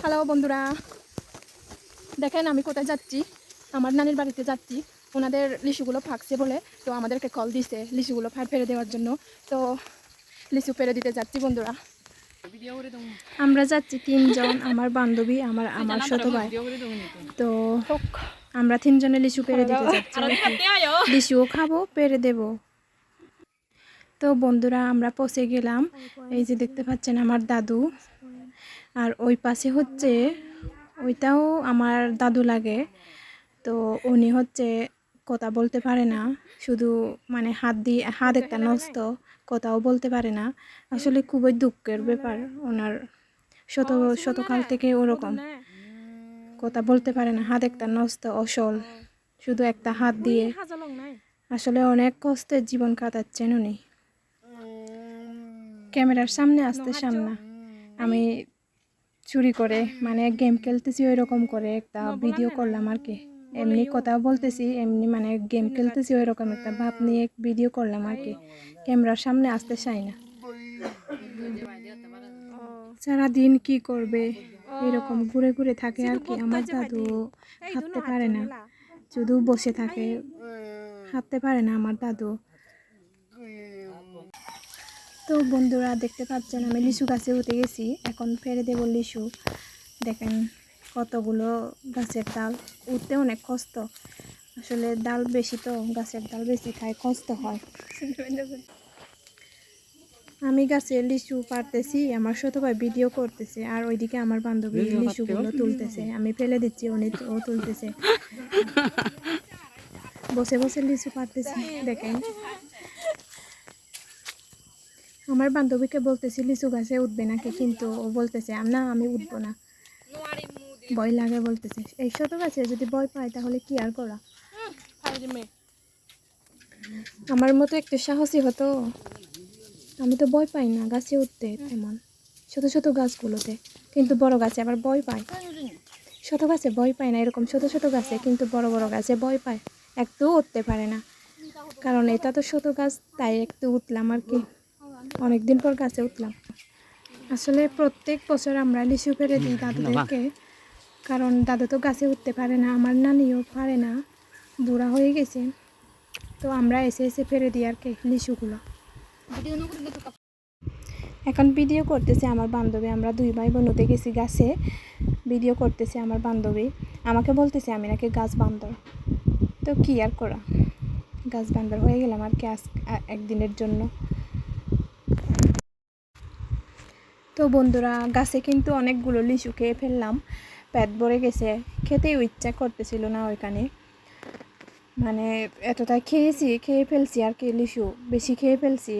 Hello বন্ধুরা। দেখেন আমি কোথায় যাচ্ছি? আমার নানির বাড়িতে যাচ্ছি। ওনাদের লিচুগুলো ফাঁকছে বলে তো আমাদেরকে কল দিছে লিচুগুলো ফার ফেরে দেওয়ার জন্য। তো লিচু পেরে দিতে যাচ্ছি বন্ধুরা। আমরা যাচ্ছি তিনজন আমার বান্ধবী আমার আমার ছোট ভাই। তো আমরা তিনজনে লিচু পেরে দিতে যাচ্ছি। লিচুও খাব পেরে দেব। তো বন্ধুরা আমরা পৌঁছে গেলাম। এই যে দেখতে পাচ্ছেন আমার দাদু। আর ওই পাশে হচ্ছে ওইটাও আমার দাদু লাগে। তো উনি হচ্ছে কথা বলতে পারে না। শুধু মানে হাত দিয়ে, হাত একটা নষ্ট, কথাও বলতে পারে না। আসলে খুবই দুঃখের ব্যাপার ওনার। শত, শতকাল থেকে ওরকম। কথা বলতে পারে না, হাত একটা নষ্ট, অসল। শুধু একটা হাত দিয়ে। আসলে অনেক কষ্টের জীবন কাটাচ্ছেন উনি। ক্যামেরার সামনে আসতে সামনা আমি চুরি করে মানে গেম খেলতেছি ওই রকম করে একটা ভিডিও করলাম আর কি। এমনি কথা বলতেছি এমনি মানে গেম খেলতেছি ওই রকম একটা ভাব নিয়ে ভিডিও করলাম আর কি। ক্যামেরার সামনে আসতে চাই না। সারাদিন কি করবে? এরকম ঘুরে ঘুরে থাকে আর কি। আমার দাদু হাঁটতে পারে না। শুধু বসে থাকে। হাঁটতে পারে না আমার দাদু। তো বন্ধুরা দেখতে পাচ্ছেন আমি লিচু গাছে উঠে গেছি। এখন ফেরে দেবো লিচু। দেখেন কতগুলো গাছের ডাল। উঠতে অনেক কষ্ট। আসলে ডাল বেশি তো গাছের ডাল বেশি খায় কষ্ট হয়। আমি গাছে লিচু পারতেছি আমার ছোট ভাই ভিডিও করতেছে আর ওইদিকে আমার বান্ধবী লিচুগুলো তুলতেছে। আমি ফেলে দিচ্ছি উনি ও তুলতেছে। বসে বসে লিচু পারতেছি দেখেন। আমার বান্ধবীকে বলতেছি, লিচু গাছে উঠবে নাকি? কিন্তু ও বলতেছে, না, আমি উঠবো না। ভয় লাগে বলতেছে, এই ছোট গাছে যদি ভয় পায় তাহলে কি আর করা? আমার মতো একটু সাহসী হতো। আমি তো ভয় পাই না গাছে উঠতে তেমন ছোট ছোট গাছগুলোতে। কিন্তু বড় গাছে আবার ভয় পায়। ছোট গাছে ভয় পায় না এরকম ছোট ছোট গাছে, কিন্তু বড় বড় গাছে ভয় পায়। একটু উঠতে পারে না। কারণ এটা তো ছোট গাছ, তাই একটু উঠলাম আর কি। অনেকদিন পর গাছে উঠলাম। আসলে প্রত্যেক বছর আমরা লিচু পেরে দিই দাদুদেরকে। কারণ দাদু তো গাছে উঠতে পারে না আমার নানিও পারে না বুড়া হয়ে গেছে। তো আমরা এসে এসে ফেরে দিই আর কি লিচুগুলো। এখন ভিডিও করতেছে আমার বান্ধবী আমরা দুই ভাই বোন উঠে গেছি গাছে। ভিডিও করতেছে আমার বান্ধবী। আমাকে বলতেছে আমি নাকি গাছ বান্দর। তো কি আর করা? গাছ বান্দর হয়ে গেলাম আর কি আজ একদিনের জন্য। তো বন্ধুরা, গাছে কিন্তু অনেকগুলো লিচু খেয়ে ফেললাম। পেট ভরে গেছে। খেতেও ইচ্ছা করতেছিল না ওইখানে। মানে এতটাই খেয়েছি, খেয়ে ফেলছি আর কি লিচু। বেশি খেয়ে ফেলছি।